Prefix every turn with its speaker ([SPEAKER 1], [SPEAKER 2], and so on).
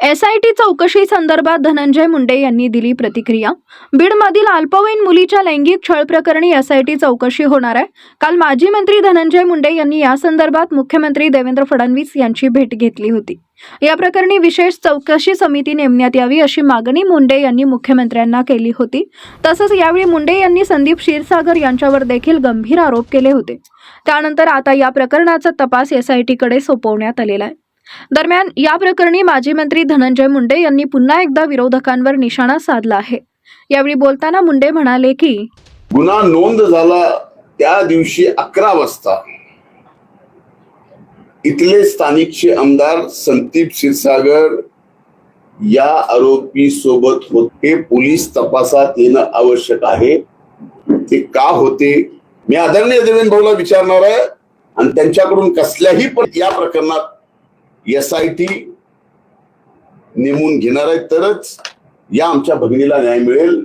[SPEAKER 1] SIT चौकशी संदर्भात धनंजय मुंडे यांनी दिली प्रतिक्रिया. बीडमधील अल्पवयीन मुलीच्या लैंगिक छळ प्रकरणी एसआयटी चौकशी होणार आहे. काल माजी मंत्री धनंजय मुंडे यांनी या संदर्भात मुख्यमंत्री देवेंद्र फडणवीस यांची भेट घेतली होती. या प्रकरणी विशेष चौकशी समिती नेमण्यात यावी अशी मागणी मुंडे यांनी मुख्यमंत्र्यांना केली होती. तसंच यावेळी मुंडे यांनी संदीप क्षीरसागर यांच्यावर देखील गंभीर आरोप केले होते. त्यानंतर आता या प्रकरणाचा तपास एसआयटीकडे सोपवण्यात आलेला आहे. दरम्यान या प्रकरणी माजी मंत्री धनंजय मुंडे यांनी पुन्हा एकदा विरोधकांवर निशाणा साधला आहे. यावेळी बोलताना मुंडे म्हणाले की
[SPEAKER 2] गुन्हा नोंद झाला त्या दिवशी अकरा वाजता. इथले स्थानिकचे आमदार संदीप क्षीरसागर या आरोपी सोबत होते. पोलीस तपासात येणं आवश्यक आहे. ते का होते? मी आदरणीय देवेंद्र भाऊला विचारणार आहे. आणि त्यांच्याकडून कसल्याही पण या प्रकरणात एस आय टी नेमून घेणार आहे तरच या आमच्या भगिनीला न्याय मिळेल.